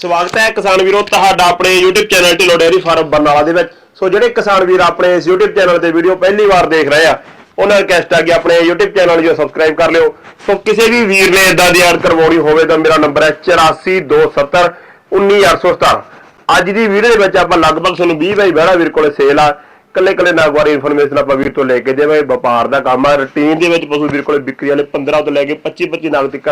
ਸਵਾਗਤ ਹੈ ਕਿਸਾਨ ਵੀਰੋ, ਤੁਹਾਡਾ ਆਪਣੇ YouTube channel Dhillon dairy farm Barnala ਦੇ ਵਿੱਚ। ਸੋ ਜਿਹੜੇ ਕਿਸਾਨ ਵੀਰ ਆਪਣੇ ਇਸ YouTube ਚੈਨਲ ਤੇ ਵੀਡੀਓ ਪਹਿਲੀ ਵਾਰ ਦੇਖ ਰਹੇ ਆ, ਉਹਨਾਂ ਰਿਕਵੈਸਟ ਆ ਕਿ ਆਪਣੇ YouTube ਚੈਨਲ ਨੂੰ ਸਬਸਕ੍ਰਾਈਬ ਕਰ ਲਿਓ। ਸੋ ਕਿਸੇ ਵੀ ਵੀਰ ਨੇ ਇਦਾਂ ਦੀ ਐਡ ਕਰਵਾਉਣੀ ਹੋਵੇ ਤਾਂ ਮੇਰਾ ਨੰਬਰ ਹੈ 8427 19817 ਅੱਜ ਦੀ ਵੀਡੀਓ ਦੇ ਵਿੱਚ ਆਪਾਂ ਲਗਭਗ ਤੁਹਾਨੂੰ 20 ਬਾਈ ਬਹਿਣਾ ਵੀਰ ਕੋਲੇ ਸੇਲ ਆ। ਕੱਲੇ ਕੱਲੇ ਨਾਗ ਬਾਰੇ ਇਨਫੋਰਮੇਸ਼ਨ ਆਪਾਂ ਵੀਰ ਤੋਂ ਲੈ ਕੇ ਜਿਵੇਂ ਵਪਾਰ ਦਾ ਕੰਮ ਆ ਰੂਟੀਨ ਦੇ ਵਿੱਚ ਪਸ਼ੂ ਵੀਰ ਕੋਲੇ ਵਿਕਰੀ ਵਾਲੇ 15 ਤੋਂ ਲੈ ਕੇ 25 25 ਨਾਗ ਤੱਕ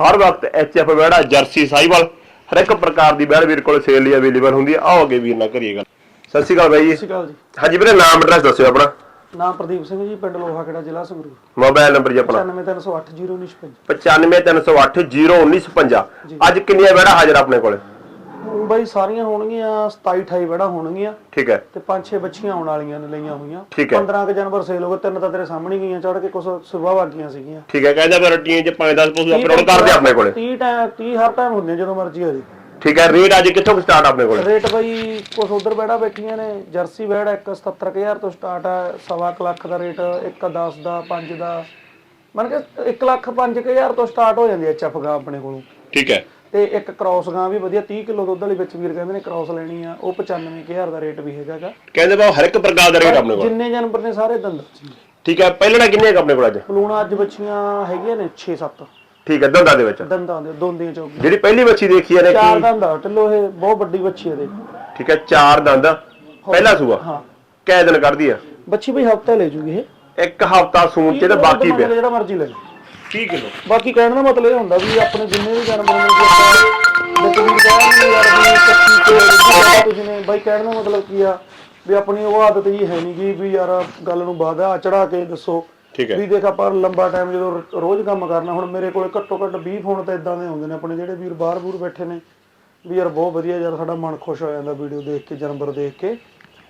ਹਰ ਵਕਤ ਐਚਐਫ ਬਹਿਣਾ, ਜਰਸੀ ਸਾਈਵਾਲ ਹਰ ਇੱਕ ਪ੍ਰਕਾਰ ਦੀ ਬਹਿੜ ਵੀਰ ਕੋਲੇ ਸੇਲ ਲਈ ਅਵੇਲੇਬਲ ਹੁੰਦੀ ਆ। ਆਓ ਅੱਗੇ ਵੀਰ ਨਾਲ ਕਰੀਏ ਗੱਲ। ਸਤਿ ਸ਼੍ਰੀ ਅਕਾਲ ਬਾਈ ਜੀ। ਸਤਿ ਸ਼੍ਰੀ ਅਕਾਲ ਜੀ। ਹਾਂਜੀ ਵੀਰੇ ਨਾਮ ਐਡਰੈਸ ਦੱਸਿਓ ਆਪਣਾ। ਨਾਮ ਪ੍ਰਦੀਪ ਸਿੰਘ ਜੀ ਪਿੰਡ ਲੋਹਾ ਖੇੜਾ ਜ਼ਿਲ੍ਹਾ ਸੰਗਰੂਰ। ਮੋਬਾਈਲ ਨੰਬਰ ਜੀ ਆਪਣਾ। 953080995 9530801950 ਅੱਜ ਕਿੰਨੀਆਂ ਬਹਿੜਾ ਹਾਜ਼ਰ ਆਪਣੇ ਕੋਲੇ? ਬਾਈ ਸਾਰੀਆਂ ਹੋਣਗੀਆਂ 27 28 ਬੜਾ ਹੋਣਗੀਆਂ। ਠੀਕ ਹੈ। ਤੇ 5-6 ਬੱਚੀਆਂ ਆਉਣ ਵਾਲੀਆਂ ਨੇ ਲਈਆਂ ਹੋਈਆਂ। ਠੀਕ ਹੈ। 15 ਕ ਜਨਵਰ ਸੇਲ ਹੋ ਗਏ ਤਿੰਨ ਤਾਂ ਤੇਰੇ ਸਾਹਮਣੇ ਗਈਆਂ ਚੜ ਕੇ ਕੁਝ ਸੁਬਾਹ ਵਾਗੀਆਂ ਸੀਗੀਆਂ। ਠੀਕ ਹੈ ਕਹਿੰਦਾ ਫਿਰ ਰੁਟੀਨ ਚ 5-10 ਪਸ਼ੂ ਅਪਲੋਡ ਕਰਦੇ ਆਪਣੇ ਕੋਲੇ। 30 ਟਾਈਮ 30 ਹਰ ਟਾਈਮ ਹੁੰਦੇ ਜਦੋਂ ਮਰਜ਼ੀ ਆ ਜੀ ਠੀਕ ਹੈ ਰੇਟ ਅੱਜ ਕਿੱਥੋਂ ਸਟਾਰਟ ਆਪਣੇ ਕੋਲੇ? ਰੇਟ ਬਾਈ ਕੁਝ ਉਧਰ ਬੈੜਾ ਬੈਠੀਆਂ ਨੇ ਜਰਸੀ ਬੈੜ ਇੱਕ 77000 ਤੋਂ ਸਟਾਰਟ ਆ ਸਵਾ ਲੱਖ ਦਾ ਰੇਟ ਇੱਕ 10 ਦਾ 5 ਦਾ। ਮਨ ਕੇ 1 ਲੱਖ 5000 ਤੋਂ ਸਟਾਰਟ ਹੋ ਜਾਂਦੀ ਐ ਐਚਐਫ ਗਾ ਆਪਣੇ ਕੋਲੋਂ। ਠੀਕ ਹੈ। ਤੇ ਇੱਕ ਕ੍ਰਾਸ ਗਾਂ ਵੀ ਵਧੀਆ 30 ਕਿਲੋ ਦੁੱਧ ਵਾਲੀ ਵਿੱਚ ਵੀਰ ਕਹਿੰਦੇ ਨੇ ਕ੍ਰਾਸ ਲੈਣੀ ਆ ਉਹ 95000 ਦਾ ਰੇਟ ਵੀ ਹੈਗਾਗਾ ਕਹਿੰਦੇ ਬਾ ਹਰ ਇੱਕ ਪ੍ਰਕਾਰ ਦਾ ਰੇਟ ਆਪਣੇ ਕੋਲ। ਜਿੰਨੇ ਜਾਨਵਰ ਨੇ ਸਾਰੇ ਦੰਦ ਠੀਕ ਹੈ ਪਹਿਲਣਾ ਕਿੰਨੇ ਕੁ ਆਪਣੇ ਕੋਲ ਅੱਜ? ਪਲੂਣਾ ਅੱਜ ਬੱਚੀਆਂ ਹੈਗੀਆਂ ਨੇ 6-7 ਠੀਕ ਹੈ ਦੰਦਾਂ ਦੇ ਵਿੱਚ? ਦੰਦਾਂ ਦੇ ਦੋਂਦੀਆਂ ਚੌਕੀ ਜਿਹੜੀ ਪਹਿਲੀ ਬੱਚੀ ਦੇਖੀ ਇਹਨੇ ਚਾਰ ਕੀ? ਦੰਦ ਆ ਢਿੱਲੋ ਇਹ ਬਹੁਤ ਵੱਡੀ ਬੱਚੀ ਹੈ ਦੇ ਠੀਕ ਹੈ ਚਾਰ ਦੰਦ। ਪਹਿਲਾ ਸੂਆ? ਹਾਂ। ਕੈ ਦਿਨ ਕੱਢਦੀ ਆ? ਬੱਚੀ ਬਈ ਹਫਤਾ ਲੈ ਜੂਗੀ ਇਹ। ਇੱਕ ਹਫਤਾ ਸੂਣ ਤੇ ਤੇ ਬਾਕੀ ਪਿਆ। ਜਿਹੜਾ ਮਰਜ਼ੀ ਲੈ ਲਓ। 30 ਕਿਲੋ ਬਾਕੀ ਕਹਿਣ ਦਾ ਮਤਲਬ ਇਹ ਹੁੰਦਾ ਵੀ ਆਪਣੇ ਜਿੰਨੇ ਵੀ ਜਾਨਵਰ ਨੇ ਜੇ ਆਪਾਂ ਵੀ ਕਹਿਣਗੇ ਯਾਰ ਵੀ ਕੱਚੀ ਤੇ ਰੁੱਝੀ ਤੁਸੀਂ ਨੇ ਬਾਈ ਕਹਿਣ ਦਾ ਮਤਲਬ ਕੀ ਆ ਵੀ ਆਪਣੀ ਉਹ ਆਦਤ ਜੀ ਹੈ ਨਹੀਂ ਗੀ ਵੀ ਯਾਰ ਗੱਲ ਨੂੰ ਵਾਧਾ ਚੜਾ ਕੇ ਦੱਸੋ। ਠੀਕ ਹੈ। ਵੀ ਦੇਖ ਆਪਾਂ ਲੰਬਾ ਟਾਈਮ ਜਦੋਂ ਰੋਜ਼ ਕੰਮ ਕਰਨਾ ਹੁਣ ਮੇਰੇ ਕੋਲੇ ਘੱਟੋ ਘੱਟ 20 ਫੋਨ ਤਾਂ ਇਦਾਂ ਦੇ ਹੁੰਦੇ ਨੇ ਆਪਣੇ ਜਿਹੜੇ ਵੀਰ ਬਾਹਰ ਬੂਰ ਬੈਠੇ ਨੇ ਵੀ ਯਾਰ ਬਹੁਤ ਵਧੀਆ ਯਾਰ ਸਾਡਾ ਮਨ ਖੁਸ਼ ਹੋ ਜਾਂਦਾ ਵੀਡੀਓ ਦੇਖ ਕੇ ਜਾਨਵਰ ਦੇਖ ਕੇ।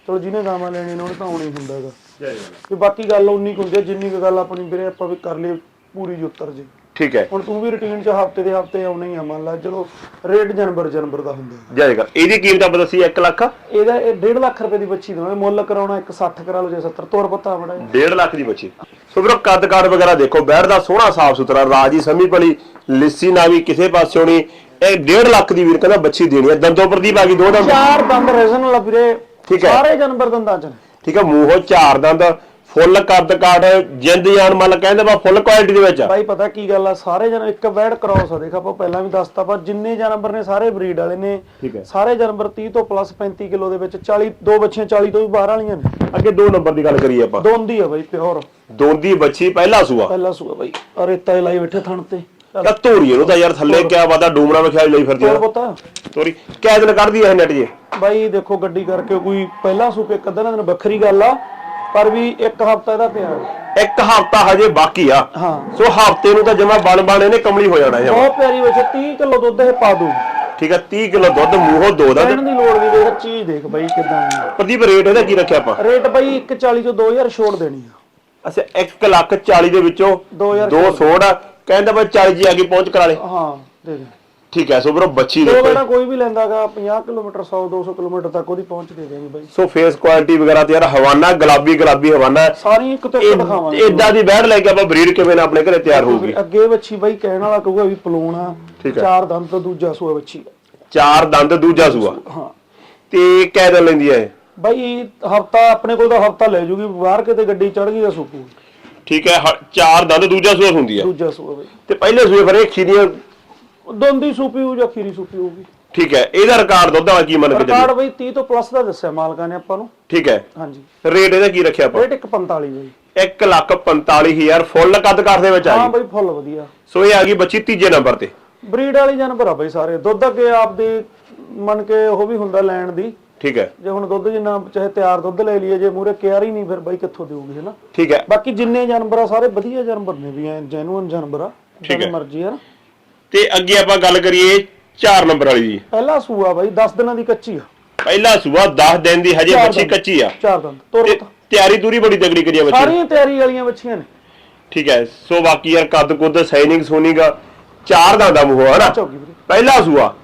ਚਲੋ ਜਿਹਨੇ ਗਾਵਾਂ ਲੈਣੀਆਂ ਨੇ ਉਹਨੇ ਤਾਂ ਆਉਣਾ ਹੀ ਹੁੰਦਾ ਹੈਗਾ। ਤੇ ਬਾਕੀ ਗੱਲ ਉਨੀ ਕੁ ਹੁੰਦੀ ਹੈ ਜਿੰਨੀ ਕੁ ਗੱਲ ਆਪਣੀ ਵੀਰੇ ਆਪਾਂ ਵੀ ਕਰ ਲਈ ਪੂਰੀ ਜੁੱਤਰ ਜੀ। ਠੀਕ ਹੈ। ਹੁਣ ਤੂੰ ਵੀ ਰੁਟੀਨ 'ਚ ਹਫ਼ਤੇ ਦੇ ਹਫ਼ਤੇ ਆਉਣਾ ਹੀ ਆ ਮੰਨ ਲਾ ਚਲੋ ਰੇਟ ਜਾਨਵਰ ਜਾਨਵਰ ਦਾ ਹੁੰਦਾ। ਜਾਏਗਾ ਇਹਦੀ ਕੀਮਤ ਆਪਾਂ ਦੱਸੀ 1 ਲੱਖ? ਇਹਦਾ ਇਹ 1.5 ਲੱਖ ਰੁਪਏ ਦੀ ਬੱਚੀ ਦੇਵਾਂਗੇ ਮੁੱਲ ਕਰਾਉਣਾ 160 ਕਰਾ ਲਓ ਜੇ 70 ਤੋਰ ਪਤਾ ਬੜਾ 1.5 ਲੱਖ ਦੀ ਬੱਚੀ। ਸੋ ਵੀਰੋ ਕੱਦ ਕਾਠ ਵਗੈਰਾ ਦੇਖੋ ਬੈਠ ਦਾ ਸੋਹਣਾ ਸਾਫ਼ ਸੁਥਰਾ ਰਾਜੀ ਸਮੀ ਭਲੀ ਲਿੱਸੀ ਨਾ ਵੀ ਕਿਸੇ ਪਾਸਿਓਂ ਨਹੀਂ ਇਹ 1.5 ਲੱਖ ਦੀ ਵੀਰ ਕਹਿੰਦਾ ਬੱਚੀ ਦੇਣੀ ਹੈ। ਦੰਦੋਂ ਪ੍ਰਦੀਪ ਆ ਗਈ ਦੋ ਦੰਦ। ਚਾਰ ਦੰਦ ਰੀਜ਼ਨਲ ਵੀਰੇ ਠੀਕ ਹੈ। ਸਾਰੇ ਜਾਨਵਰ ਦੰਦਾਂ 'ਚ ਠੀਕ ਹੈ ਮੂੰਹੋਂ ਚਾਰ ਦੰਦ। ਫੁੱਲ ਕੱਦ ਕਾਠ ਜਿੰਦ ਜਾਨ ਮੱਲ ਕਹਿੰਦੇ ਬਾ ਫੁੱਲ ਕੁਆਲਿਟੀ ਦੇ ਵਿੱਚ। ਬਾਈ ਪਤਾ ਕੀ ਗੱਲ ਆ ਸਾਰੇ ਜਨ ਇੱਕ ਬੈਡ ਕ੍ਰਾਸ ਆ ਦੇਖ ਆਪਾਂ ਪਹਿਲਾਂ ਵੀ ਦੱਸਤਾ ਪਰ ਜਿੰਨੇ ਜਾਨਵਰ ਨੇ ਸਾਰੇ ਬਰੀਡ ਵਾਲੇ ਨੇ। ਸਾਰੇ ਜਾਨਵਰ 30 ਤੋਂ ਪਲੱਸ 35 ਕਿਲੋ ਦੇ ਵਿੱਚ 40 ਦੋ ਬੱਚੀਆਂ 40 ਤੋਂ ਵੀ ਬਾਹਰ ਵਾਲੀਆਂ ਨੇ। ਅੱਗੇ ਦੋ ਨੰਬਰ ਦੀ ਗੱਲ ਕਰੀਏ ਆਪਾਂ। ਦੋਂਦੀ ਆ ਬਾਈ ਪਿਓਰ ਦੋਂਦੀ ਬੱਚੀ ਪਹਿਲਾ ਸੂਆ। ਪਹਿਲਾ ਸੂਆ ਬਾਈ ਆ ਰੇਤਾ 'ਚ ਲਾਈ ਬੈਠੇ ਥਣ ਤੇ। ਤਾਂ ਧੋਰੀ ਇਹਨੂੰ ਤਾਂ ਯਾਰ ਥੱਲੇ ਕਿਆ ਵਾਦਾ ਡੂਮਣਾ ਵਿਖਾਈ ਲਈ ਫਿਰਦੀ ਆ। ਪਤਾ। ਤੋਰੀ ਕਿਆ ਦਿਨ ਕੱਢਦੀ ਐ ਨੈਟ ਜੀ। ਬਾਈ ਦੇਖੋ ਗੱਡੀ ਕਰਕੇ ਕੋਈ ਪਹਿਲਾ ਸੂਪੇ ਇੱਕ ਅੱਧਾ ਦਿਨ ਵੱਖਰੀ ਗੱਲ ਆ ਪਰ ਵੀ ਇੱਕ ਹਫਤਾ ਇਹਦਾ ਪਿਆ। ਇੱਕ ਹਫਤਾ ਹਜੇ ਬਾਕੀ ਆ। ਹਾਂ। ਸੋ ਹਫ਼ਤੇ ਨੂੰ ਤਾਂ ਜਮਾ ਬਣ ਬਣ ਇਹਨੇ ਕਮਲੀ ਹੋ ਜਾਣਾ ਜਮਾ ਬਹੁਤ ਪਿਆਰੀ ਵਿੱਚ 30 ਕਿਲੋ ਦੁੱਧ ਇਹ ਪਾ ਦੂ ਠੀਕ ਹੈ 30 ਕਿਲੋ ਦੁੱਧ ਮੂੰਹੋਂ ਦੋ ਦਾ ਕਹਿਣ ਦੀ ਲੋੜ ਨਹੀਂ ਦੇਖ ਚੀਜ਼ ਦੇਖ ਬਾਈ ਕਿਦਾਂ ਪ੍ਰਦੀਪ ਰੇਟ ਇਹਦਾ ਕੀ ਰੱਖਿਆ ਆਪਾਂ? ਰੇਟ ਬਾਈ 140 ਤੋਂ 2000 ਛੋੜ ਦੇਣੀ ਆ। ਅੱਛਾ 1 ਲੱਖ 40 ਦੇ ਵਿੱਚੋਂ 2000 ਦੋ ਸੋੜ ਆ। ਕਹਿੰਦਾ ਬਈ 40 ਜੀ ਆ ਕੇ ਪਹੁੰਚ ਕਰਾ ਲੇ। ਹਾਂ ਦੇ ਦੇ। ਠੀਕ ਹੈ ਸੋ ਬਰੋ ਬੱਚੀ ਦੋ ਜਿਹੜਾ ਕੋਈ ਵੀ ਲੈਂਦਾਗਾ 50 ਕਿਲੋਮੀਟਰ 100 200 ਕਿਲੋਮੀਟਰ ਤੱਕ ਉਹਦੀ ਪਹੁੰਚ ਦੇ ਦੇਣੀ ਬਾਈ। ਸੋ ਫੇਸ ਕੁਆਲਿਟੀ ਵਗੈਰਾ ਤੇ ਯਾਰ ਹਵਾਨਾ ਗੁਲਾਬੀ ਗੁਲਾਬੀ ਹਵਾਨਾ। ਸਾਰੀ ਇੱਕ ਤੋਂ ਇੱਕ ਦਿਖਾਵਾਂਗੇ। ਇਦਾਂ ਦੀ ਬੈੜ ਲੈ ਕੇ ਆਪਾਂ ਬਰੀਡ ਕਿਵੇਂ ਨਾ ਆਪਣੇ ਘਰੇ ਤਿਆਰ ਹੋਊਗੀ। ਅੱਗੇ ਬੱਚੀ ਬਾਈ ਕਹਿਣ ਵਾਲਾ ਕਹੂਗਾ ਵੀ ਪਲੂਣ ਆ। ਚਾਰ ਦੰਦ ਤੋਂ ਦੂਜਾ ਸੂਆ ਬੱਚੀ। ਚਾਰ ਦੰਦ ਦੂਜਾ ਸੂਆ। ਹਾਂ। ਤੇ ਕੈ ਦਿਨ ਲੈਂਦੀ ਇਹ? ਬਾਈ ਹਫਤਾ ਆਪਣੇ ਕੋਲ ਤਾਂ ਹਫਤਾ ਲੈ ਜੂਗੀ ਬਾਹਰ ਕਿਤੇ ਗੱਡੀ ਚੜ ਗਈ ਤਾਂ ਸੁੱਕੂ। ਠੀਕ ਹੈ ਹ- ਚਾਰ ਦੰਦ ਦੂਜਾ ਸੂਆ ਹੁੰਦੀ ਹੈ ਦੂਜਾ ਸੂਆ ਬਾਈ। ਤੇ ਪਹਿਲੇ ਸੂਏ ਫਿਰ ਇਹ ਖੀਰੀਆਂ ਦੋਂਦੀ ਸੂਪੀ ਹੋ ਜਾਂ ਖੀਰੀ ਸੂਪੀ ਹੋਊਗੀ। ਠੀਕ ਹੈ ਇਹਦਾ ਰਿਕਾਰਡ ਦੁੱਧ ਵਾਲਾ ਕੀ ਮੰਨ ਕੇ ਚੱਲੀ ਰਿਕਾਰਡ ਬਾਈ 30 ਤੋਂ ਪਲੱਸ ਦਾ ਦੱਸਿਆ ਮਾਲਕਾਂ ਨੇ ਆਪਾਂ ਨੂੰ। ਠੀਕ ਹੈ। ਹਾਂਜੀ। ਰੇਟ ਇਹਦਾ ਕੀ ਰੱਖਿਆ ਆਪਾਂ? ਰੇਟ 145 ਬਾਈ। 1 ਲੱਖ 45000 ਫੁੱਲ ਕੱਦ ਕਰ ਦੇ ਵਿੱਚ ਆ ਹਾਂ ਗਈ। ਬਾਈ ਫੁੱਲ ਵਧੀਆ। ਸੋ ਇਹ ਆ ਗਈ ਬੱਚੀ ਤੀਜੇ ਨੰਬਰ ਤੇ। ਬਰੀਡ ਵਾਲੀ ਜਾਨਵਰ ਆ ਬਾਈ ਸਾਰੇ। ਦੁੱਧ ਅੱਗੇ ਆਪਦੇ ਮੰਨ ਕੇ ਉਹ ਵੀ ਹੁੰਦਾ ਲੈਣ ਦੀ। ਠੀਕ ਹੈ। ਜੇ ਹੁਣ ਦੁੱਧ ਜਿੰਨਾ ਚਾਹੇ ਤਿਆਰ ਦੁੱਧ ਲੈ ਲਈਏ ਜੇ ਮੂਰੇ ਕਿਆਰ ਹੀ ਨਹੀਂ ਫਿਰ ਬਾਈ ਕਿੱਥੋਂ ਦੇਊਗੀ ਹੈਨਾ ਠੀਕ ਹੈ। ਬਾਕੀ ਜਿੰਨੇ ਜਾਨਵਰ ਆ ਸਾਰੇ ਵਧੀਆ ਜਾਨਵਰ ਨੇ ਵੀ ਐ ਜੈਨੂਇਨ ਜਾਨਵਰ ਆ। ਜਿਵੇਂ ਮਰਜ਼ੀ ਆ ਤੇ ਅੱਗੇ ਆਪਾਂ ਗੱਲ ਕਰੀਏ 4 ਨੰਬਰ ਵਾਲੀ ਦੀ। ਪਹਿਲਾ ਸੂਆ ਬਾਈ 10 ਦਿਨਾਂ ਦੀ ਕੱਚੀ ਆ। ਪਹਿਲਾ ਸੂਆ 10 ਦਿਨ ਦੀ ਹਜੇ ਚਾਰ ਬੱਚੀ ਦੰਦ। ਕੱਚੀ ਆ। ਚਾਰ ਦੰਦ ਤੇ ਤਿਆਰੀ ਤੂਰੀ ਬੜੀ ਤਗੜੀ ਕਰੀ ਆ ਬੱਚੀ। ਨੇ। ਸਾਰੀਆਂ ਤਿਆਰੀ ਵਾਲੀਆਂ ਬੱਚੀਆਂ ਨੇ। ਠੀਕ ਹੈ ਸੋ ਬਾਕੀ ਯਾਰ ਕੱਦ ਕੁੱਦ ਸਾਈਨਿੰਗ ਸੋਨੀਗਾ ਚਾਰ ਦਾ ਦਾ ਮੂੰਹ ਹਨਾ? ਚੌਗੀ ਵੀਰੇ। ਪਹਿਲਾ ਸੂਆ।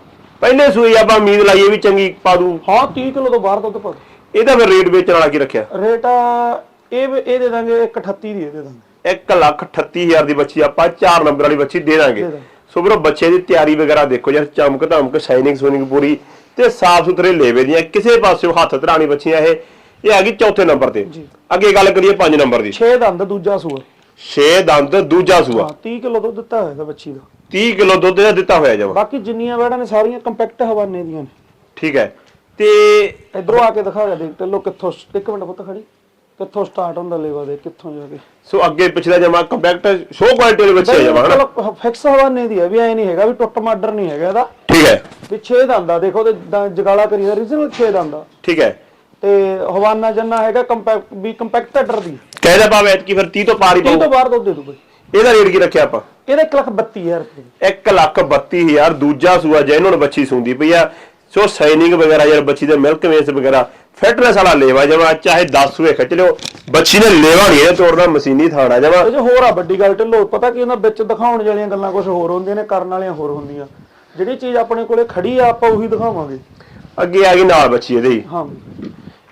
ਪਹਿਲੇ ਸੂਏ ਆਪਾਂ ਉਮੀਦ ਲਾਈਏ ਵੀ ਚੰਗੀ ਪਾ ਦੂ। ਹਾਂ 30 ਕਿਲੋ ਤੋਂ ਬਾਹਰ ਦੁੱਧ ਪਾ ਦਿਓ। ਇਹਦਾ ਫਿਰ ਰੇਟ ਵੇਚਣ ਵਾਲਾ ਕੀ ਰੱਖਿਆ? ਰੇਟ ਆ, ਇਹ ਵੀ- ਇਹ ਦੇ ਦਾਂਗੇ 138 ਦੀ ਇਹ ਦੇ ਦਾਂਗੇ। 1 ਲੱਖ 38000 ਦੀ ਬੱਚੀ ਆਪਾਂ 4 ਨੰਬਰ ਵਾਲੀ ਬੱਚੀ ਦੇ ਦਾਂਗੇ। ਦੇ ਦਾਂਗੇ। ਸੋ ਵੀਰੋ ਬੱਚੇ ਦੀ ਤਿਆਰੀ ਵਗੈਰਾ ਦੇਖੋ ਯਾਰ ਚਮਕ ਧਮਕ ਸ਼ਾਈਨਿੰਗ ਸੂਨਿੰਗ ਪੂਰੀ ਤੇ ਸਾਫ਼ ਸੁਥਰੇ ਲੇਵੇ ਦੀਆਂ ਕਿਸੇ ਪਾਸਿਓਂ ਹੱਥ ਧਰਾਣੀ ਬੱਚੀਆਂ ਇਹ ਇਹ ਆ ਗਈ ਚੌਥੇ ਨੰਬਰ ਤੇ। ਅੱਗੇ ਗੱਲ ਕਰੀਏ 5 ਨੰਬਰ ਦੀ। 6 ਦੰਦ ਦੂਜਾ ਸੂਆ। 6 ਦੰਦ ਦੂਜਾ ਸੂਆ। ਹਾਂ 30 ਕਿਲੋ ਦੁੱਧ ਦਿੱਤਾ ਹੋਇਆ ਬੱਚੀ ਦਾ। 30 ਕਿਲੋ ਦੁੱਧ ਦਾ ਦਿੱਤਾ ਹੋਇਆ ਜਮਾ। ਬਾਕੀ ਜਿੰਨੀਆਂ ਵੈੜਾਂ ਨੇ ਸਾਰੀਆਂ ਕੰਪੈਕਟ ਹਵਾਨੇ ਦੀਆਂ ਨੇ। ਠੀਕ ਹੈ। ਤੇ ਇਧਰੋਂ ਆ ਕੇ ਦਿਖਾ ਦੇਖ ਟੱਲੋ ਕਿੱਥੋਂ ਇੱਕ ਮਿੰਟ ਪੁੱਤ ਖੜੀ। ਕਿੱਥੋਂ ਸਟਾਰਟ ਹੁੰਦਾ ਲੇਵਾ ਦੇ ਕਿੱਥੋਂ ਜਾ ਕੇ? ਸੋ ਅੱਗੇ ਪਿਛਲਾ ਜਮਾ ਕੰਪੈਕਟ ਸ਼ੋ ਕੁਆਲਿਟੀ ਦੇ ਵਿੱਚ ਹੈ ਜਮਾ ਹਨਾ? ਚਲੋ ਫਿਕਸ ਹਵਾਨੇ ਦੀ ਹੈ ਵੀ ਐ ਨਹੀਂ ਹੈਗਾ ਵੀ ਟੁੱਟ ਮਾਡਰ ਨਹੀਂ ਹੈਗਾ ਇਹਦਾ। ਠੀਕ ਹੈ। ਵੀ 6 ਦੰਦ ਆ ਦੇਖੋ ਤੇ ਦ- ਜਗਾਲਾ ਕਰੀਦਾ ਰੀਜਨਲ 6 ਦੰਦ ਆ। ਠੀਕ ਹੈ। ਤੇ ਹਵਾਨਾ ਜੰਨਾ ਹੈਗਾ ਕੰਪੈਕਟ ਵੀ ਕੰਪੈਕਟਰ ਦੀ। ਕਹਿਦਾ ਭਾਵ ਐਤਕੀ ਫਿਰ 30 ਤੋਂ ਪਾਰ ਹੀ 30 ਪਾਉ ਤੋਂ ਬਾਹਰ ਦੁੱਧ ਦੇ ਦੂ ਬਈ। ਇਹਦਾ ਰੇਟ ਕੀ ਰੱਖਿਆ ਆਪਾਂ? ਇਹਦਾ 1 ਲੱਖ 32000 ਰੁਪਏ। 1 ਲੱਖ 32000 ਦੂਜਾ ਸੂਆ ਜੈਨੂਨ ਬੱਚੀ ਸੁੰਦੀ ਪਈ ਆ। ਸੋ ਸਾਈਨਿੰਗ ਵਗੈਰਾ ਯਾਰ ਬੱਚੀ ਦੇ ਮਿਲਕ ਵੇਸ ਵਗੈਰਾ ਫਿਟਨੈਸ ਵਾਲਾ ਲੇਵਾ ਜਮਾ ਚਾਹੇ 10 ਸੂਏ ਖਿੱਚ ਲਿਓ ਬੱਚੀ ਨੇ ਲੇਵਾ ਨਹੀਂ ਇਹ ਤੋੜਨਾ ਮਸ਼ੀਨੀ ਥਾਣਾ ਜਮਾ। ਇਹ 'ਚ ਹੋਰ ਆ ਵੱਡੀ ਗੱਲ ਢਿੱਲੋ ਪਤਾ ਕੀ ਉਹਨਾਂ ਵਿੱਚ ਦਿਖਾਉਣ ਵਾਲੀਆਂ ਗੱਲਾਂ ਕੁਝ ਹੋਰ ਹੁੰਦੀਆਂ ਨੇ ਕਰਨ ਵਾਲੀਆਂ ਹੋਰ ਹੁੰਦੀਆਂ। ਜਿਹੜੀ ਚੀਜ਼ ਆਪਣੇ ਕੋਲੇ ਖੜੀ ਆ ਆਪਾਂ ਉਹੀ ਦਿਖਾਵਾਂਗੇ। ਅੱਗੇ ਆ ਗਈ ਨਾਲ ਬੱਚੀ ਇਹਦੇ। ਹੀ। ਹਾਂ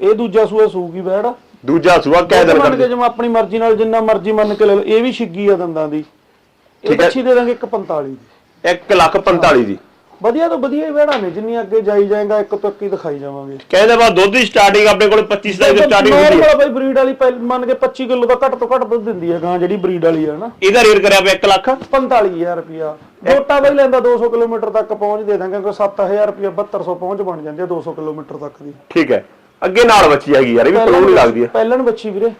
ਇਹ ਦੂਜਾ ਸੂਆ ਸੂਗੀ ਬੈੜ। ਦੂਜਾ ਸੂਆ ਕਹਿ ਮੰਨ ਕਰ ਕੇ ਜਿਵੇਂ ਆਪਣੀ ਮਰਜ਼ੀ ਨਾਲ ਜਿੰਨਾ ਮਰਜ਼ੀ ਮੰਨ ਕੇ ਲੈ ਲਓ ਇਹ ਵੀ ਛਿੱਗੀ ਆ ਦੰਦਾਂ ਦੀ। ਇਹ ਠੀਕ ਹੈ। ਬੱਚੀ ਦੇ ਦਾਂਗੇ 145 ਦੀ। 1 ਲੱਖ 45 ਦੀ। ਵਧੀਆ ਤੋਂ ਵਧੀਆ ਹੀ ਵਹਿੜਾ ਨੇ ਜਿੰਨੀ ਅੱਗੇ ਜਾਈ ਜਾਏਗਾ ਇੱਕ ਤੋਂ ਇੱਕ ਹੀ ਦਿਖਾਈ ਜਾਵਾਂਗੇ। ਕਹਿੰਦੇ ਬਾ ਦੁੱਧ ਦੀ ਸਟਾਰਟਿੰਗ ਆਪਣੇ ਕੋਲ 25 27 ਤੋਂ ਸਟਾਰਟਿੰਗ ਹੁੰਦੀ ਹੈ। ਬਈ ਬਰੀਡ ਵਾਲੀ ਪਹਿਲ- ਮੰਨ ਕੇ 25 ਕਿਲੋ ਦਾ ਘੱਟ ਤੋਂ ਘੱਟ ਦੁੱਧ ਦਿੰਦੀ ਹੈ ਗਾਂ ਜਿਹੜੀ ਬਰੀਡ ਵਾਲੀ ਆ ਨਾ। ਇਹਦਾ ਰੇਟ ਕਰਿਆ ਪਿਆ 1 ਲੱਖ। 45000 ਰੁਪਿਆ ਦੋਟਾ ਬਈ ਲੈਂਦਾ 200 ਕਿਲੋਮੀਟਰ ਤੱਕ ਪਹੁੰਚ ਦੇ ਦਾਂਗੇ ਕੋਈ 7000 ਰੁਪਿਆ 7200 ਪਹੁੰਚ ਬਣ ਜਾਂਦੀ ਹੈ 200 ਕਿਲੋਮੀਟਰ ਤੱਕ ਦੀ। ਠੀਕ ਹੈ। ਅੱਗੇ ਨਾਲ ਬੱਚੀ ਹੈਗੀ ਯਾਰ ਇਹ ਵੀ ਪਲੂ ਨਹੀਂ ਲੱਗਦੀ ਹੈ। ਪਹਿਲਣ ਬੱਚੀ ਵੀਰੇ।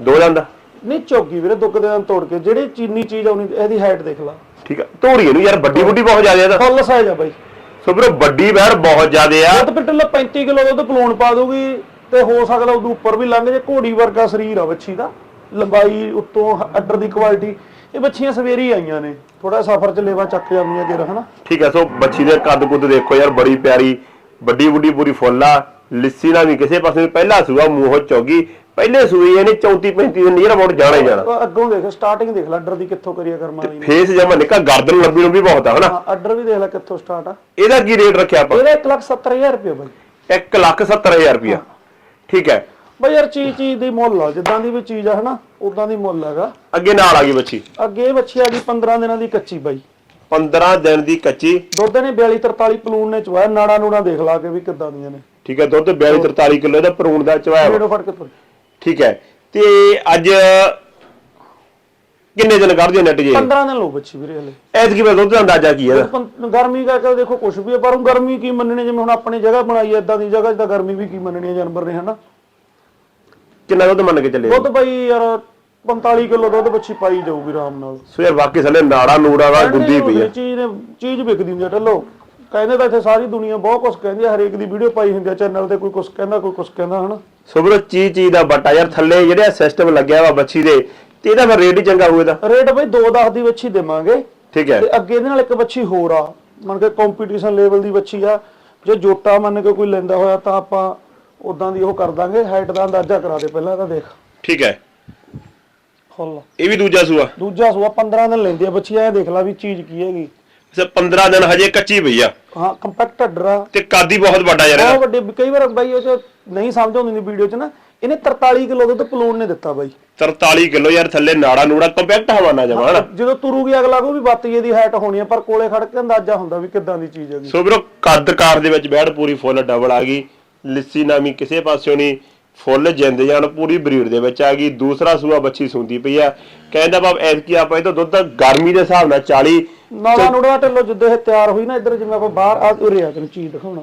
ਦੋ ਜਾਂਦਾ। ਨਹੀਂ ਚੌਗੀ ਵੀਰੇ ਦੁੱਗ ਦੇ ਨਾਲ ਤੋੜ ਕੇ ਜਿਹੜੀ ਚੀਨੀ ਚੀਜ਼ ਆਉਣੀ ਇਹਦੀ ਹਾਈਟ ਦੇਖ ਲਾ। ਠੀਕ ਹੈ ਤੋੜੀ ਇਹਨੂੰ ਯਾਰ ਵੱਡੀ ਬੁੱਢੀ ਬਹੁਤ ਜ਼ਿਆਦਾ ਇਹਦਾ ਫੁੱਲ ਸਾਈਜ਼ ਆ ਬਾਈ। ਸੋ ਵੀਰੋ ਵੱਡੀ ਬਹਿਰ ਬਹੁਤ ਜ਼ਿਆਦਾ ਆ। ਦੁੱਧ ਪਿੱਟਲ 35 ਕਿਲੋ ਦੁੱਧ ਪਲੂਣ ਪਾ ਦੂਗੀ ਤੇ ਹੋ ਸਕਦਾ ਉਦੋਂ ਉੱਪਰ ਵੀ ਲੰਘ ਜੇ ਘੋੜੀ ਵਰਗਾ ਸਰੀਰ ਆ ਬੱਚੀ ਦਾ। ਲੰਬਾਈ ਉੱਤੋਂ ਅੱਡਰ ਦੀ ਕੁਆਲਿਟੀ ਇਹ ਬੱਚੀਆਂ ਸਵੇਰੀ ਆਈਆਂ ਨੇ। ਥੋੜਾ ਸਫ਼ਰ ਚ ਲੇਵਾ ਚੱਕ ਜਾਂਦੀਆਂ ਕਿ ਹਨਾ। ਠੀਕ ਹੈ ਸੋ ਬੱਚੀ ਦੇ ਕੱਦ ਕੁੱਦ ਦੇਖੋ ਯਾਰ ਬੜੀ ਪਿਆਰੀ ਵੱਡੀ ਬੁੱਢੀ ਪੂਰੀ ਫੁੱਲ ਆ। ਲਿੱਸੀ ਨਾਲ ਵੀ ਕਿਸੇ ਪਾਸੇ ਨੀ, ਪਹਿਲਾ ਸੂਆ ਮੂੰਹੋਂ ਚੌਗੀ। ਪਹਿਲੇ ਸੂਈ ਇਹਨੇ 34 35 ਦਿਨ ਨੀਰ ਮੋੜ ਜਾਣਾ ਹੀ ਜਾਣਾ। ਉਹ ਅੱਗੋਂ ਦੇਖ ਸਟਾਰਟਿੰਗ ਦੇਖ ਲੈ ਅੱਡਰ ਦੀ ਕਿੱਥੋਂ ਕਰੀਆ ਕਰਮਾ ਵਾਲੀ ਨੇ ਫੇਸ ਜਮਾ ਨਿੱਕਾ ਗਰਦਨ ਲੰਬੀ ਲੰਬੀ ਬਹੁਤ ਆ ਹਨਾ? ਹਾਂ ਅੱਡਰ ਵੀ ਦੇਖ ਲੈ ਕਿੱਥੋਂ ਸਟਾਰਟ ਆ। ਇਹਦਾ ਕੀ ਰੇਟ ਰੱਖਿਆ ਆਪਾਂ? ਇਹਦਾ 170000 ਰੁਪਏ ਬਾਈ। 1 ਲੱਖ 70000 ਰੁਪਇਆ। ਠੀਕ ਹੈ। ਬਈ ਯਾਰ ਚੀਜ਼ ਚੀਜ਼ ਦੀ ਮੁੱਲ ਆ ਜਿੱਦਾਂ ਦੀ ਵੀ ਚੀਜ਼ ਆ ਹਨਾ ਉਦਾਂ ਦੀ ਮੁੱਲ ਹੈਗਾ। ਅੱਗੇ ਨਾਲ ਆ ਗਈ ਬੱਚੀ। ਅੱਗੇ ਇਹ ਬੱਚੀ ਆ ਗਈ 15 ਦਿਨਾਂ ਦੀ ਕੱਚੀ ਬਾਈ। 15 ਦਿਨ ਦੀ ਕੱਚੀ। ਦੁੱਧ ਨੇ 42 43 ਪਲੂਣ ਨੇ ਚਵਾਇਆ ਨਾੜਾ ਨੂੜਾ ਦੇਖ ਲਾ ਕੇ ਵੀ ਕਿੱਦਾਂ ਦੀਆਂ ਨੇ। ਠੀਕ ਹੈ ਦੁੱਧ 42 43 ਕਿਲੋ ਦਾ ਭਰੂਣ ਦਾ ਚਵਾਇਆ ਵਾ। ਫੜ ਕੇ ਤੁਰ। ਠੀਕ ਹੈ। ਤੇ ਅੱਜ ਕਿੰਨੇ ਦਿਨ ਕੱਢਦੇ ਨੈਟ ਜੀ? 15 ਦਿਨ ਲੋ ਬੱਚੀ ਵੀਰੇ ਹਲੇ। ਐਤਕੀ ਮੈਂ ਦੁੱਧ ਦਾ ਅੰਦਾਜ਼ਾ ਕੀ ਹੈ? ਪੰ- ਗਰਮੀ ਕਰਕੇ ਦੇਖੋ ਕੁਝ ਵੀ ਹੈ ਪਰ ਹੁਣ ਗਰਮੀ ਕੀ ਮੰਨਣੀ ਜਿਵੇਂ ਹੁਣ ਆਪਣੀ ਜਗ੍ਹਾ ਬਣਾਈ ਹੈ ਇਦਾਂ ਦੀ ਜਗ੍ਹਾ 'ਚ ਤਾਂ ਗਰਮੀ ਵੀ ਕੀ ਮੰਨਣੀ ਹੈ ਜਾਨਵਰ ਨੇ ਹਨਾ? ਕਿੰਨਾ ਦੁੱਧ ਮੰਨ ਕੇ ਚੱਲੇ ਦੁੱਧ ਬਈ ਯਾਰ 45 ਕਿਲੋ ਦੁੱਧ ਬੱਚੀ ਪਾਈ ਜਾਊਗੀ ਆਰਾਮ ਨਾਲ। ਸੋ ਯਾਰ ਵਾਕਈ ਨਾੜਾ ਨੂੜਾ ਦਾ ਗੁੱਦੀ ਪਈ ਆ ਚੀਜ਼ ਨੇ ਚੀਜ਼ ਵਿਕਦੀ ਹੁੰਦੀ ਹੈ ਢੱਲੋ। ਕਹਿੰਦੇ ਤਾਂ ਇੱਥੇ ਸਾਰੀ ਦੁਨੀਆ ਬਹੁਤ ਕੁਝ ਕਹਿੰਦੀ ਹੈ ਹਰੇਕ ਦੀ ਵੀਡੀਓ ਪਾਈ ਹੁੰਦੀ ਹੈ ਚੈਨਲ ਤੇ ਕੋਈ ਕੁਝ ਕਹਿੰਦਾ ਕੋਈ ਕੁਝ ਕਹਿੰਦਾ ਹਨਾ? ਸੋ ਵੀਰੋ ਚੀਜ਼ ਚੀਜ਼ ਦਾ ਬੱਟਾ। ਯਾਰ ਥੱਲੇ ਜਿਹੜਾ ਸਿਸਟਮ ਲੱਗਿਆ ਵਾ ਬੱਚੀ ਦੇ ਤੇ ਇਹਦਾ ਫਿਰ ਰੇਟ ਹੀ ਚੰਗਾ ਹੋਊਗਾ ਰੇਟ ਬਈ 2-10 ਦੀ ਬੱਚੀ ਦੇਵਾਂਗੇ। ਠੀਕ ਹੈ। ਤੇ ਅੱਗੇ ਇਹਦੇ ਨਾਲ ਇੱਕ ਬੱਚੀ ਹੋਰ ਆ। ਮੰਨ ਕੇ ਕੰਪੀਟੀਸ਼ਨ ਲੈਵਲ ਦੀ ਬੱਚੀ ਆ। ਜੇ ਜੋਟਾ ਮੰਨ ਕੇ ਕੋਈ ਲੈਂਦਾ ਹੋਇਆ ਤਾਂ ਆਪਾਂ ਉਦਾਂ ਦੀ ਉਹ ਕਰ ਦਾਂਗੇ। ਹਾਈਟ ਦਾ ਅੰਦਾਜ਼ਾ ਕਰਾ ਦੇ ਪਹਿਲਾਂ ਤਾਂ ਦੇਖ। ਠੀਕ ਹੈ। ਫੁੱਲ ਇਹ ਵੀ ਦੂਜਾ ਸੂਆ। ਦੂਜਾ ਸੂਆ 15 ਦਿਨ ਲੈਂਦੀ ਆ ਬੱਚੀ ਐ ਦੇਖ ਲੈ ਵੀ ਚੀਜ਼ ਕੀ ਹੈਗੀ। ਸੇ 15 ਦਿਨ ਹਜੇ ਕੱਚੀ ਪਈ ਆ। ਹਾਂ ਕੰਪੈਕਟ ਡਰਾ ਤੇ ਕਾਦੀ ਬਹੁਤ ਵੱਡਾ ਯਾਰ ਬਹੁਤ ਇਹਦਾ ਵੱਡੇ ਕਈ ਵਾਰ ਬਾਈ ਉਹ 'ਚ ਨਹੀਂ ਸਮਝ ਆਉਂਦੀ ਨਹੀਂ ਵੀਡੀਓ 'ਚ ਨਾ ਇਹਨੇ 43 ਕਿਲੋ ਦੁੱਧ ਪਲੂਣ ਨੇ ਦਿੱਤਾ ਬਾਈ। 43 ਕਿਲੋ ਯਾਰ ਥੱਲੇ ਨਾੜਾ ਨੂੜਾ ਕੰਪੈਕਟ ਹਵਾਨਾ ਜਮਾ ਹਨਾ? ਜਦੋਂ ਤੁਰੂਗੀ ਅਗਲਾ ਕੋ ਵੀ ਬੱਤੀ ਦੀ ਹਾਈਟ ਹੋਣੀ ਆ ਪਰ ਕੋਲੇ ਖੜ ਕੇ ਅੰਦਾਜ਼ਾ ਹੁੰਦਾ ਵੀ ਕਿੱਦਾਂ ਦੀ ਚੀਜ਼ ਹੈਗੀ। ਸੋ ਵੀਰੋ ਕੱਦ ਕਾਰ ਦੇ ਵਿੱਚ ਬੈੜ ਪੂਰੀ ਫੁੱਲ ਡਬਲ ਆ ਗਈ। ਲਿੱਸੀ ਨਾਮੀ ਕਿਸੇ ਪਾਸਿਓਂ ਨਹੀਂ ਫੁੱਲ ਜਿੰਦ ਜਾਨ ਪੂਰੀ ਬਰੀਡ ਦੇ ਵਿੱਚ ਆ ਗਈ। ਦੂਸਰਾ ਸੂਆ ਬੱਚੀ ਸੁੰਦੀ ਪਈ ਆ। ਕਹਿੰਦਾ ਬਾਬ ਐਤਕੀ ਆਪਾਂ ਇਹ ਤੋਂ ਦੁੱਧ ਗਰਮੀ ਦੇ ਹਿਸਾਬ ਨਾਲ 40 ਨਾਲਾ ਨੂੜਾ ਢਿੱਲੋ ਜਿੱਦਾਂ ਇਹ ਤਿਆਰ ਹੋਈ ਨਾ ਇੱਧਰ ਜਿਵੇਂ ਆਪਾਂ ਬਾਹਰ ਆ ਉਰੇ ਆ ਤੈਨੂੰ ਚੀਜ਼ ਦਿਖਾਉਣਾ।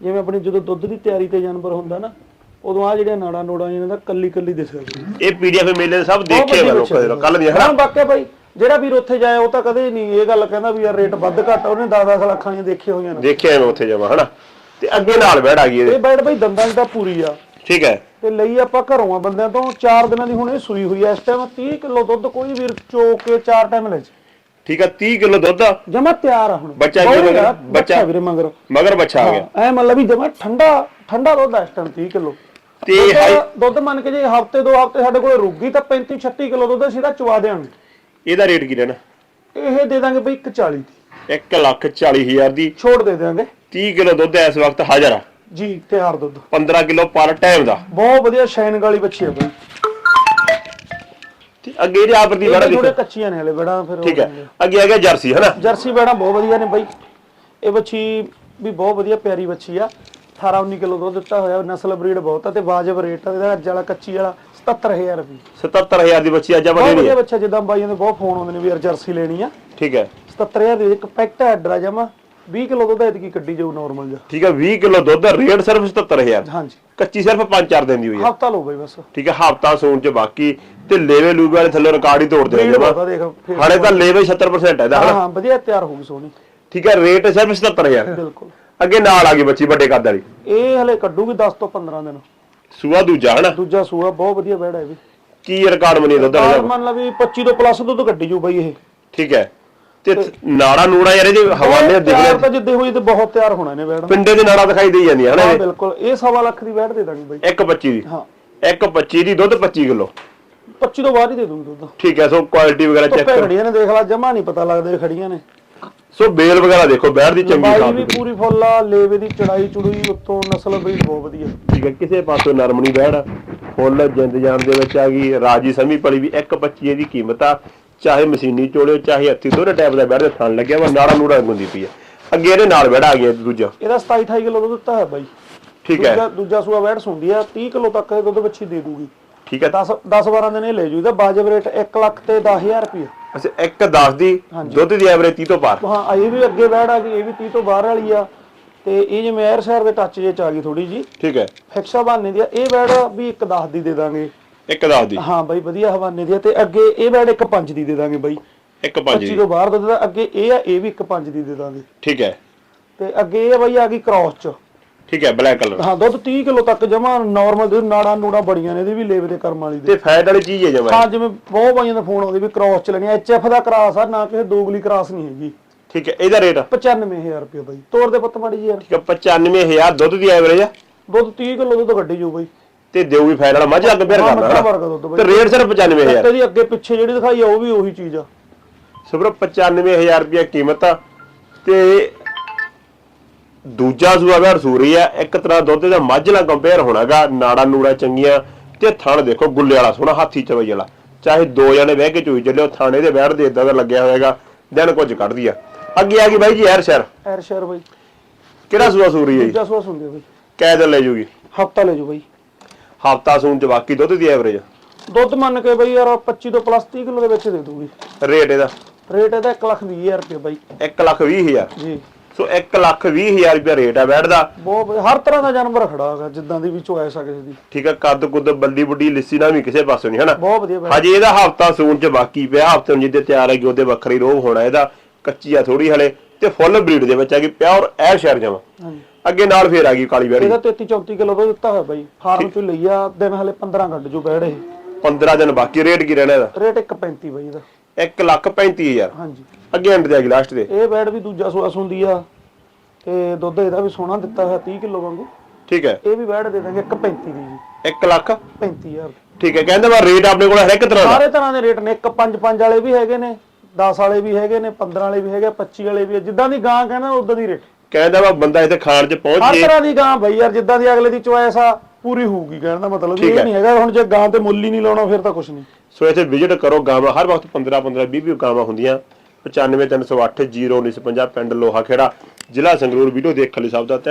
ਜਿਵੇਂ ਆਪਣੀ ਜਦੋਂ ਦੁੱਧ ਦੀ ਤਿਆਰੀ ਤੇ ਜਾਨਵਰ ਹੁੰਦਾ ਨਾ ਉਦੋਂ ਆ ਜਿਹੜੀਆਂ ਨਾੜਾ ਨੂੜਾ ਇਹਨਾਂ ਦਾ ਕੱਲੀ ਕੱਲੀ ਦਿਸਦਾ ਇਹ ਪੀਡੀਐਫ ਮੇਲੇ ਦੇ ਸਭ ਦੇਖੇ ਮੈਂ ਲੋਕਾਂ ਦੇ ਕੱਲ ਦੀਆਂ ਹਾਂ ਵਾਕਿਆ ਭਾਈ ਜਿਹੜਾ ਵੀਰ ਉੱਥੇ ਜਾਏ ਉਹ ਤਾਂ ਕਦੇ ਨਹੀਂ ਇਹ ਗੱਲ ਕਹਿੰਦਾ ਵੀ ਯਾਰ ਰੇਟ ਵੱਧ ਘੱਟ ਉਹਨੇ 10-10 ਲੱਖਾਂ ਦੀਆਂ ਦੇਖੀਆਂ ਹੋਈਆਂ ਨੇ। ਦੇਖਿਆ ਮੈਂ ਉੱਥੇ ਜਮਾ ਹਨਾ? ਤੇ ਅੱਗੇ ਨਾਲ ਬੈੜ ਆ ਗਈ ਇਹ ਬੈਡ ਭਾਈ ਦੰਦਾਂ ਦੀ ਤਾਂ ਪੂਰੀ ਆ। ਠੀਕ ਹੈ। ਤੇ ਲਈ ਆਪਾਂ ਘਰੋਂ ਆ ਬੰਦਿਆਂ ਤੋਂ 4 ਦਿਨਾਂ ਦੀ ਹੁਣ ਇਹ ਸੂਈ ਹੋਈ ਐ ਇਸ ਟਾਈਮ 30 ਕਿਲੋ ਦੁੱਧ ਕੋਈ ਵੀਰ ਚੋ ਕੇ 4 ਟਾਈਮ ਲੈ ਠੀਕ ਹੈ 30 ਕਿਲੋ ਦੁੱਧ ਜਮਾ ਤਿਆਰ ਆ ਹੁਣ। ਬੱਚਾ ਬਹੁਤ ਮਗਰ- ਆ, ਬੱਚਾ- ਵੀਰੇ ਮਗਰ। ਮਗਰ ਬੱਚਾ ਆ ਗਿਆ। ਐ ਮਤਲਬ ਵੀ ਜਮਾ ਠੰਡਾ ਠੰਡਾ ਦੁੱਧ ਆ ਇਸ ਟਾਈਮ 30 ਕਿਲੋ। ਤੇ ਦੁੱਧ- ਹਾਈ ਦੁੱਧ ਮੰਨ ਕੇ ਜੇ ਹਫ਼ਤੇ ਦੋ ਹਫ਼ਤੇ ਸਾਡੇ ਕੋਲ ਰੁੱਗੀ ਤਾਂ 35 36 ਕਿਲੋ ਦੁੱਧ ਅਸੀਂ ਚਵਾ ਦੇਾਂਗੇ ਇਹਦਾ ਰੇਟ ਕੀ ਰਹਿਣਾ? ਇਹ ਦੇ ਦਾਂਗੇ ਬਈ 140 ਦੀ। 1 ਲੱਖ 40 ਹਜ਼ਾਰ ਦੀ। ਛੋੜ ਦੇ ਦਿਆਂਗੇ। 30 ਕਿਲੋ ਦੁੱਧ ਇਸ ਵਕਤ ਹਾਜ਼ਰ ਆ। ਜੀ ਤਿਆਰ ਦੁੱਧ। 15 ਕਿਲੋ ਪਰ ਟਾਈਮ ਦਾ। ਬਹੁਤ ਵਧੀਆ ਸ਼ਾਈਨਿੰਗ ਵਾਲੀ ਬੱਚੀ ਹੈ ਬਈ। ਅੱਗੇ ਇਹਦੇ ਆਪ ਦੀ ਬੜਾ ਇਹ ਥੋੜੇ ਦੇਖੋ ਕੱਚੀਆਂ ਨੇ ਹਲੇ ਬੜਾ ਫਿਰ ਠੀਕ ਹੈ। ਅੱਗੇ ਆ ਗਿਆ ਜਰਸੀ ਹਨਾ? ਜਰਸੀ ਬੈੜਾਂ ਬਹੁਤ ਵਧੀਆ ਨੇ ਬਾਈ। ਇਹ ਬੱਚੀ ਵੀ ਬਹੁਤ ਵਧੀਆ ਪਿਆਰੀ ਬੱਚੀ ਆ। 18 19 ਕਿਲੋ ਦੁੱਧ ਦਿੱਤਾ ਹੋਇਆ ਨਸਲ ਬਰੀਡ ਬਹੁਤ ਆ ਤੇ ਵਾਜਬ ਰੇਟ ਆ। ਇਹਦਾ ਅੱਜ ਵਾਲਾ ਕੱਚੀ ਵਾਲਾ 77000 ਰੁਪਏ। 77000 ਦੀ ਬੱਚੀ ਅੱਜ ਆਪਾਂ ਬਹੁਤ ਵਧੀਆ ਬੱਚਾ ਜਿੱਦਾਂ ਬਾਈਆਂ ਦੇ ਬਹੁਤ ਫੋਨ ਆਉਂਦੇ ਨੇ ਵੀ ਯਾਰ ਜਰਸੀ ਲੈਣੀ ਆ। ਠੀਕ ਹੈ। 77000 ਦੀ ਇੱਕ ਪੈਕਟ ਐਡਰ ਆ ਜਮਾ। 20 ਕਿਲੋ ਦੁੱਧ ਐਤਕੀ ਕੱਢੀ ਜਾਊ ਨਾਰਮਲ ਜਿਹਾ। ਠੀਕ ਹੈ 20 ਕਿਲੋ ਦੁੱਧ ਰੇਟ ਸਿਰਫ 77000 ਹਾਂਜੀ। ਕੱਚੀ ਸਿਰਫ 5-4 ਦਿਨ ਦੀ ਹੋਈ ਹੈ। ਹਫਤਾ ਲਓ ਬਾਈ ਬਸ। ਠੀਕ ਹੈ ਹਫਤਾ ਸੂਣ ਚ ਬਾਕੀ ਤੇ ਲੇਵੇ ਲੂਵੇ ਵਾਲੇ ਥੱਲੇ ਰਿਕਾਰਡ ਹੀ ਆ ਦੇਖ ਫਿਰ ਹਾਲੇ ਤਾਂ ਲੇਵੇ 70% ਹੈ ਹਾਂ ਹਾਂ ਵਧੀਆ ਤਿਆਰ ਹੋਊਗੀ ਸੋਹਣੀ। ਠੀਕ ਹੈ ਰੇਟ ਸਿਰਫ 77000 ਬਿਲਕੁਲ। ਅੱਗੇ ਨਾਲ ਆ ਗਈ ਬੱਚੀ ਵੱਡੇ ਕੱਦ ਵਾਲੀ। ਇਹ ਹਲੇ ਕੱਢੂਗੀ 10 ਤੋਂ 15 ਦਿਨ। ਸੂਆ ਦੂਜਾ ਹਨਾ? ਦੂਜਾ ਸੂਆ ਬਹੁਤ ਵਧੀਆ ਬੈੜ ਹੈ ਵੀ। ਕੀ ਰਿਕਾਰਡ ਬਣੀ ਦੁੱਧ ਵਾਲਾ ਮੰਨ ਲਾ ਵੀ 25 ਤੋਂ ਪਲੱਸ ਦੁੱਧ ਕੱਢੀ ਜੂ ਬਾਈ ਇਹ। ਠੀਕ ਹੈ। ਤੇ ਨਾੜਾ ਨੂੜਾ ਯਾਰ ਇਹਦੇ ਹਵਾਲੇ ਦਿਖ। ਤਿਆਰ ਰਹੇ ਤਾਂ ਜਿੱਦੇ ਹੋਈ ਤੇ ਬਹੁਤ ਤਿਆਰ ਹੋਣਾ ਨੇ। ਬੈੜ ਪਿੰਡੇ ਦੇ ਨਾੜਾ ਦਿਖਾਈ ਦੇਈ ਜਾਂਦੀਆਂ ਹਨਾ ਹਾਂ ਇਹ। ਬਿਲਕੁਲ। ਇਹ ਸਵਾ ਲੱਖ ਦੀ ਬੈੜ ਦੇ ਦਾਂਗੇ ਬਾਈ। ਇੱਕ 25 ਦੀ। ਹਾਂ। ਇੱਕ 25 ਦੀ ਦੁੱਧ 25 ਕਿਲੋ। 25 ਤੋਂ ਬਾਅਦ ਹੀ ਦੇ ਦੂੰਗੀ ਦੁੱਧ। ਠੀਕ ਹੈ ਸੋ ਕੁਆਲਿਟੀ ਵਗੈਰਾ ਚੈੱਕ ਕਰੋ। ਖੜੀਆਂ ਨੇ ਦੇਖ ਲਾ ਜਮਾ ਨਹੀਂ ਪਤਾ ਲੱਗਦਾ ਖੜੀਆਂ ਨੇ। ਸੋ ਬੇਲ ਵਗੈਰਾ ਦੇਖੋ ਬੈੜ ਦੀ ਚੰਗੀ ਬਾਈ ਖਾਦ ਵੀ ਪੂਰੀ ਫੁੱਲ ਆ ਲੇਵੇ ਦੀ ਚੜਾਈ ਚੁੜੂਈ ਉੱਤੋਂ ਨਸਲ ਬਰੀਡ ਬਹੁਤ ਵਧੀਆ। ਠੀਕ ਹੈ ਕਿਸੇ ਪਾਸੋਂ ਨਰਮ ਨਹੀਂ ਬੈੜ ਫੁੱਲ ਜਿੰਦ ਜਾਨ ਦੇ ਵਿੱਚ ਆ ਗਈ ਰਾਜੀ ਸਮੀ ਪਲੀ ਵੀ 1.25 ਦੀ ਕੀਮਤ ਆ। ਚਾਹੇ ਮਸ਼ੀਨੀ ਚੋੜਿਓ ਚਾਹੇ ਹੱਥੀ ਦੋਨੇ ਟਾਈਪ ਦਾ ਬੈੜ ਦੇ ਥਣ ਲੱਗਿਆ ਵਾ ਨਾੜਾ ਨੂੜਾ ਗੁੰਦੀ ਪਈ ਆ। ਅੱਗੇ ਇਹਦੇ ਨਾਲ ਬੈੜ ਆ ਗਿਆ ਦੂਜਾ। ਇਹਦਾ 27 28 ਕਿਲੋ ਦੁੱਧ ਦਿੱਤਾ ਹੈ ਬਾਈ। ਠੀਕ ਹੈ। ਦੂਜਾ ਦੂਜਾ ਸੂਆ ਬੈੜ ਸੁੰਦੀ ਆ 30 ਕਿਲੋ ਤੱਕ ਇਹ ਦੁੱਧ ਬੱਚੀ ਦੇ ਦੂਗੀ। ਠੀਕ ਹੈ। 10 10 12 ਦਿਨ ਇਹ ਲੈ ਜੂ ਇਹਦਾ ਬਾਜਬ ਰੇਟ 1 ਲੱਖ ਤੇ 10000 ਰੁਪਏ ਅੱਛਾ ਇੱਕ 10 ਦੀ ਦੁੱਧ ਦੀ ਐਵਰੇਜ 30 ਤੋਂ ਪਾਰ ਹਾਂ ਇਹ ਵੀ ਅੱਗੇ ਬੈੜ ਆ ਗਈ ਇਹ ਵੀ 30 ਤੋਂ ਬਾਹਰ ਵਾਲੀ ਆ। ਤੇ ਇਹ ਜਿਵੇਂ ਐਰ ਸ਼ਹਿਰ ਦੇ ਟੱਚ ਜੇ ਚ ਆ ਗਈ ਥੋੜੀ ਜੀ ਠੀਕ ਹੈ। ਫਿਕਸਾ ਬਹਾਨੇ ਦੀ ਇਹ ਬੈੜ ਵੀ ਇੱਕ 10 ਦੀ ਦੇ ਦਾਂਗੇ। ਇੱਕ 10 ਦੀ। ਹਾਂ ਬਾਈ ਵਧੀਆ ਹਵਾਨੇ ਦੀ ਆ ਤੇ ਅੱਗੇ ਇਹ ਬੈੜ ਇੱਕ 5 ਦੀ ਦੇ ਦਾਂਗੇ ਬਾਈ। ਇੱਕ 5 25 ਦੀ। ਤੋਂ ਬਾਹਰ ਦੁੱਧ ਦਾ ਅੱਗੇ ਇਹ ਆ ਇਹ ਵੀ ਇੱਕ 5 ਦੀ ਦੇ ਦਾਂਗੇ। ਠੀਕ ਹੈ। ਤੇ ਅੱਗੇ ਇਹ ਬਾਈ ਆ ਗਈ ਕ੍ਰਾਸ ਚ। ਠੀਕ ਹੈ ਬਲੈਕ ਕਲਰ ਹਾਂ ਦੁੱਧ 30 ਕਿਲੋ ਤੱਕ ਜਮਾ ਨਾਰਮਲ ਦੁੱਧ ਨਾੜਾ ਨੂੜਾ ਬੜੀਆਂ ਨੇ ਇਹਦੇ ਵੀ ਲੇਵੇ ਦੇ ਕਰਮ ਵਾਲੀ ਦੇ। ਤੇ ਫੈਟ ਵਾਲੀ ਚੀਜ਼ ਹੈ ਜਮਾ ਹਾਂ ਜਿਵੇਂ ਬਹੁਤ ਬਾਈਆਂ ਦਾ ਫੋਨ ਆਉਂਦੇ ਵੀ ਕ੍ਰਾਸ ਚ ਲੈਣੀ ਐਚਐਫ ਦਾ ਕ੍ਰਾਸ ਆ ਨਾ ਕਿਸੇ ਦੋਗਲੀ ਕ੍ਰਾਸ ਨਹੀਂ ਹੈਗੀ। ਠੀਕ ਹੈ ਇਹਦਾ ਰੇਟ 95000 ਰੁਪਏ ਬਾਈ ਤੋਰ ਦੇ ਪੁੱਤ ਮਾੜੀ ਜੀ ਯਾਰ। ਠੀਕ ਹੈ 95000 ਦੁੱਧ ਦੀ ਐਵਰੇਜ ਆ। ਦੁੱਧ 30 ਕਿਲੋ ਦੁੱਧ ਕੱਢੀ ਜਾਊ ਬਾਈ। ਤੇ ਦੇਊਗੀ ਫੈਟ ਵਾਲਾ ਮੱਝ ਅੱਗ ਫੇਰ ਕਰਦਾ ਮੱਝਾਂ ਨਾ। ਵਰਗਾ ਦੁੱਧ ਤੇ ਬਾਈ। ਰੇਟ ਸਿਰਫ 95000 ਤੇ ਦੀ ਅੱਗੇ ਪਿੱਛੇ ਜਿਹੜੀ ਦਿਖਾਈ ਆ ਉਹ ਵੀ ਉਹੀ ਚੀਜ਼ ਆ। ਸਿਰਫ 95000 ਰੁਪਏ ਕੀਮਤ ਆ। ਤੇ ਦੂਜਾ ਸੂਆ ਬੈੜ ਸੂਰੀ ਆ ਇੱਕ ਤਰ੍ਹਾਂ ਦੁੱਧ ਦਾ ਮੱਝ ਨਾਲ ਕੰਪੇਅਰ ਹੋਣਾਗਾ ਨਾੜਾ ਨੂੜਾ ਚੰਗੀਆਂ ਤੇ ਥਣ ਦੇਖੋ ਗੁੱਲੇ ਵਾਲਾ ਸੋਹਣਾ ਹਾਥੀ ਚਵਈ ਵਾਲਾ। ਚਾਹੇ ਦੋ ਜਣੇ ਬਹਿ ਕੇ ਚੋਈ ਚੱਲਿਓ ਥਾਣੇ ਦੇ ਬੈੜ ਦੇ ਇਦਾਂ ਦਾ ਲੱਗਿਆ ਹੋਏਗਾ ਦਿਨ ਕੁਝ ਕੱਢਦੀ ਆ। ਅੱਗੇ ਆ ਗਈ ਬਾਈ ਜੀ ਐਰ ਸ਼ਹਿਰ। ਐਰ ਸ਼ਹਿਰ ਬਾਈ। ਕਿਹੜਾ ਸੂਆ ਸੂਰੀ ਹੈ ਜੀ? ਦੂਜਾ ਸੋਸ ਹੁੰਦੇ ਬਾਈ। ਕੈ ਦਿਨ ਲੈ ਜੂਗੀ। ਹਫਤਾ ਲੈ ਜਾਊ ਬਾਈ। ਹਫਤਾ ਸੂਣ ਬਾਕੀ ਦੁੱਧ ਦੀ ਐਵਰੇਜ ਦੁੱਧ ਮੰਨ ਕੇ ਬਾਈ ਯਾਰ 25 ਤੋਂ ਪਲੱਸ 30 ਕਿਲੋ ਦੇ ਵਿੱਚ ਦੇ ਦੂਗੀ ਰੇਟ ਇਹਦਾ? ਰੇਟ ਇਹਦਾ 1 ਲੱਖ 20000 ਰੁਪਏ ਬਾਈ। 1 ਲੱਖ 20 ਹਜ਼ਾਰ? ਜੀ। ਸੋ 1 ਲੱਖ 20 ਹਜ਼ਾਰ ਰੁਪਏ ਰੇਟ ਆ ਦਾ ਬਹੁਤ ਹਰ ਤਰ੍ਹਾਂ ਦਾ ਜਾਨਵਰ ਖੜਾ ਹੈਗਾ ਜਿੱਦਾਂ ਦੀ ਵੀ ਚੋਇਸ ਆ ਕਿਸੇ ਦੀ। ਠੀਕ ਹੈ ਕੱਦ ਕੁੱਦ ਬੱਲੀ ਬੁੱਡੀ ਲਿੱਸੀ ਨਾ ਵੀ ਕਿਸੇ ਪਾਸੋਂ ਨਹੀਂ ਹਨਾ? ਬਹੁਤ ਵਧੀਆ ਬਾਈ ਹਜੇ ਇਹਦਾ ਹਫਤਾ ਸੂਣ ਚ ਬਾਕੀ ਪਿਆ। ਹਫ਼ਤੇ ਨੂੰ ਜਿੱਦੇ ਤਿਆਰ ਹੈਗੀ ਉਹਦੇ ਵੱਖਰੀ ਰੋਹ ਹੋਣਾ ਇਹਦਾ। ਕੱਚੀ ਆ ਥੋੜੀ ਹਲੇ। ਤੇ ਫੁੱਲ ਬਰੀਡ ਦੇ ਵਿੱਚ ਹੈਗੀ ਪਿਓਰ ਐਰ ਸ਼ਹਿਰ ਜਮਾ। ਹਾਂਜੀ। ਅੱਗੇ ਨਾਲ ਫੇਰ ਆ ਗਈ ਕਾਲੀ ਬੈੜੀ। ਇਹਦਾ 33 34 ਕਿਲੋ ਦੁੱਧ ਦਿੱਤਾ ਹੋਇਆ ਬਾਈ। ਫਾਰਮ ਚ ਲਈ ਆ ਦਿਨ ਹਲੇ 15 ਕੱਢ ਜੂ ਬੈੜ। ਇਹ 15 ਦਿਨ ਬਾਕੀ ਰੇਟ ਕੀ ਰਹਿਣਾ ਇਹਦਾ? ਰੇਟ 1.35 ਬਾਈ ਇਹਦਾ। 1 ਲੱਖ 35 ਹਜ਼ਾਰ। ਹਾਂਜੀ। ਅੱਗੇ ਐਂਡ ਤੇ ਆ ਗਈ ਲਾਸਟ ਦੇ ਇਹ ਬੈੜ ਵੀ ਦੂਜਾ ਸਵਾਸ ਹੁੰਦੀ ਆ ਤੇ ਦੁੱਧ ਇਹਦਾ ਵੀ ਸੋਹਣਾ ਦਿੱਤਾ ਹੋਇਆ 30 ਕਿਲੋ ਵਾਂਗੂ। ਠੀਕ ਹੈ। ਇਹ ਵੀ ਬੈੜ ਦੇ ਦਾਂਗੇ 1.35 ਦੀ ਜੀ। 1 ਲੱਖ? 35000 ਠੀਕ ਹੈ ਕਹਿੰਦੇ ਵਾ ਰੇਟ ਆਪਣੇ ਕੋਲ ਹਰ ਇੱਕ ਤਰ੍ਹਾਂ ਦਾ। ਸਾਰੇ ਤਰ੍ਹਾਂ ਦੇ ਰੇਟ ਨੇ ਇੱਕ 5 5 ਵਾਲੇ ਵੀ ਹੈਗੇ ਨੇ 10 ਵਾਲੇ ਵੀ ਹੈਗੇ ਨੇ 15 ਵਾਲੇ ਵੀ ਹੈਗੇ 25 ਵਾਲੇ ਵੀ। ਜਿੱਦਾਂ ਦੀ ਗਾਂ ਕਹਿੰਦਾ ਉਦਾਂ ਦੀ ਰੇਟ। ਕਹਿੰਦਾ ਵਾ ਬੰਦਾ ਇੱਥੇ ਖਾਣ ਚ ਪਹੁੰਚ ਹਰ ਜੇ। ਤਰ੍ਹਾਂ ਦੀ ਗਾਂ ਬਈ ਯਾਰ ਜਿੱਦਾਂ ਦੀ ਅਗਲੇ ਦੀ ਚੁਆਇਸ ਆ ਪੂਰੀ ਹੋਊਗੀ ਕਹਿਣ ਦਾ ਮਤਲਬ। ਠੀਕ ਇਹ ਹੈ। ਨਹੀਂ ਹੈਗਾ ਹੁਣ ਜੇ ਗਾਂ ਤੇ ਮੁੱਲ ਹੀ ਨਹੀਂ ਲਾਉਣਾ ਫਿਰ ਤਾਂ ਕੁਝ ਨਹੀਂ। ਸੋ ਇੱਥੇ ਵਿਜ਼ਿਟ ਕਰੋ ਗਾਵਾਂ ਹਰ ਵਕਤ 15 15 20 20 ਗਾਵਾਂ ਹੁੰਦੀਆਂ। 95308 0950 ਪਿੰਡ ਲੋਹਾ ਖੇੜਾ ਜ਼ਿਲ੍ਹਾ ਸੰਗਰੂਰ ਵੀਡੀਓ ਦੇਖਣ ਲਈ ਸਭ ਦਾ ਧੰਨ-